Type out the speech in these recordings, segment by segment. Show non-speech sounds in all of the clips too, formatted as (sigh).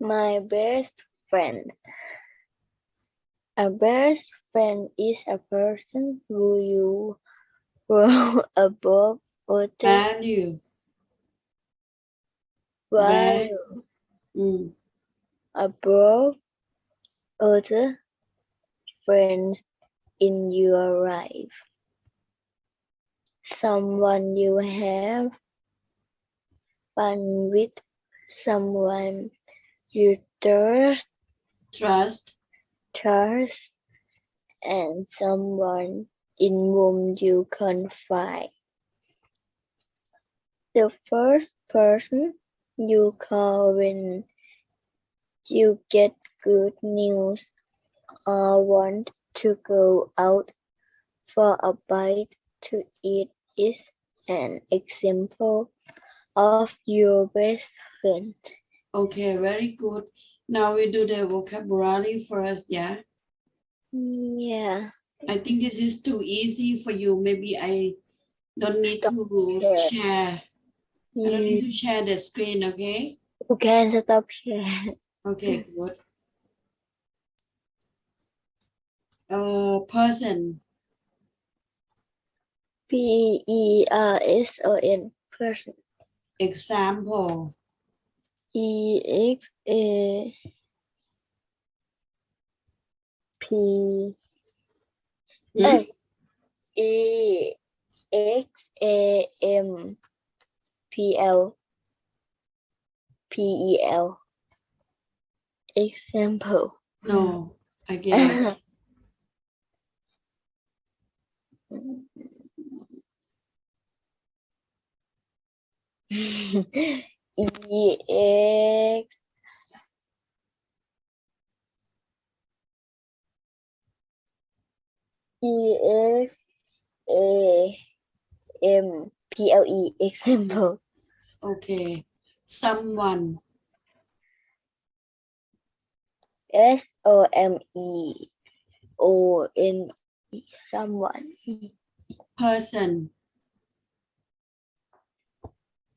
My best friend. A best friend is a person who you grow (laughs) above or value value mm. above other friends in your life. Someone you have fun with, someone you trust, trust trust, and someone in whom you confide. The first person you call when you get good news or want to go out for a bite to eat is an example of your best friend. Okay very good now we do the vocabulary first yeah Yeah. I think this is too easy for you maybe I don't need to share. I don't need to share the screen okay Okay, stop here. okay good uh person P E R S O N person. example E X A P Hmm? A E X A M P L P E L. Example. No again (laughs) E E X A M P L E example. Okay. Someone. S O M E O N E someone. Person.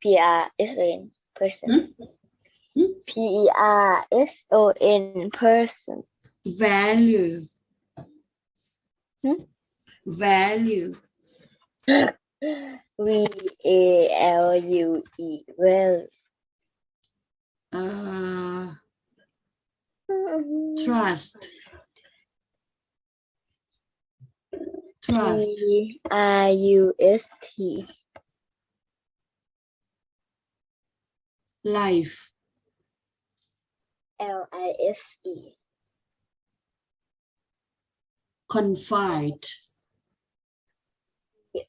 P R S O N person. Hmm? P E R S O N person. Value Hmm? value. V A L U E. Well. Uh trust. Trust. T R U S T. Life. L I S E confide.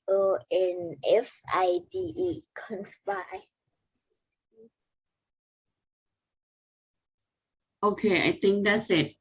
O N F I D E confide. Okay I think that's it